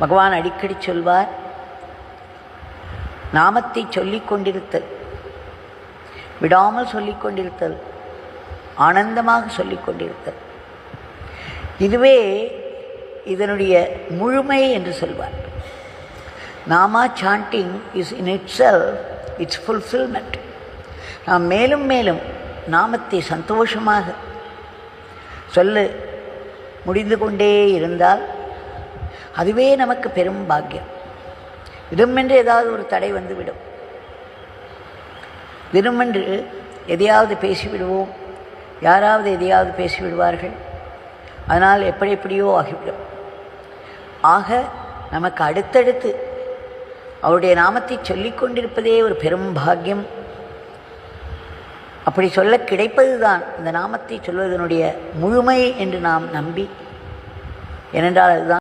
பகவான் அடிக்கடி சொல்வார் நாமத்தை சொல்லிக் கொண்டிருத்தல் விடாமல் சொல்லிக் கொண்டிருத்தல் ஆனந்தமாக சொல்லிக் கொண்டிருத்தல். இதுவே இதனுடைய முழுமை என்று சொல்வார். Nama chanting is in itself its fulfilment நாம் மேலும் மேலும் நாமத்தை சந்தோஷமாக சொல்ல முடிந்து கொண்டே இருந்தால் அதுவே நமக்கு பெரும் பாக்கியம். விடுமென்று ஏதாவது ஒரு தடை வந்துவிடும். விரும்பென்று எதையாவது பேசிவிடுவோம். யாராவது எதையாவது பேசிவிடுவார்கள். அதனால் எப்படி எப்படியோ ஆகிவிடும். ஆக நமக்கு அடுத்தடுத்து அவருடைய நாமத்தை சொல்லிக் கொண்டிருப்பதே ஒரு பெரும் பாக்கியம். அப்படி சொல்ல கிடைப்பது தான் இந்த நாமத்தை சொல்வதனுடைய முழுமை என்று நாம் நம்பி. ஏனென்றால் அதுதான்